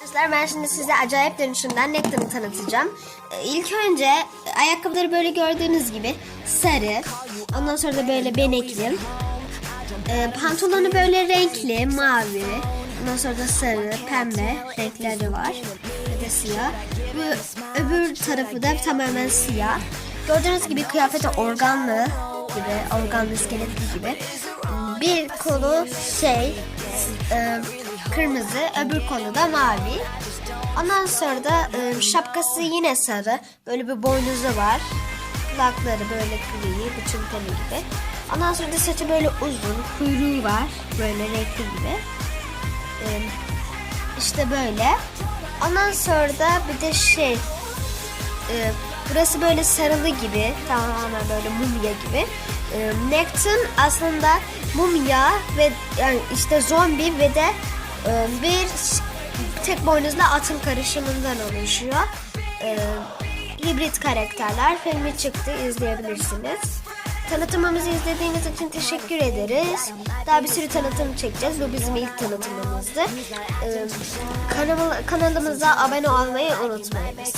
Arkadaşlar ben şimdi size acayip dönüşümden Nectar'ı tanıtacağım. Ee, İlk önce e, ayakkabıları böyle gördüğünüz gibi sarı. Ondan sonra da böyle benekli. Ee, pantolonu böyle renkli, mavi. Ondan sonra da sarı, pembe renkleri var. Ve de siyah. Ve öbür tarafı da tamamen siyah. Gördüğünüz gibi kıyafeti organlı gibi, organlı iskeletli gibi. Bir kolu şey, e, kırmızı, öbür kolu da mavi. Ondan sonra da e, şapkası yine sarı. Böyle bir boynuzu var. Kulakları böyle gri, bütün teli gibi. Ondan sonra da saçı böyle uzun, kuyruğu var. Böyle renkli gibi. E, işte böyle. Ondan sonra da bir de şey, e, burası böyle sarılı gibi, tamamen böyle mumya gibi. E, aslında mumya ve yani işte zombi ve de bir tek boynuzlu atın karışımından oluşuyor. E, hibrit karakterler filmi çıktı izleyebilirsiniz. Tanıtımımızı izlediğiniz için teşekkür ederiz. Daha bir sürü tanıtım çekeceğiz. Bu bizim ilk tanıtımımızdı. E, kanal- kanalımıza abone olmayı unutmayınız.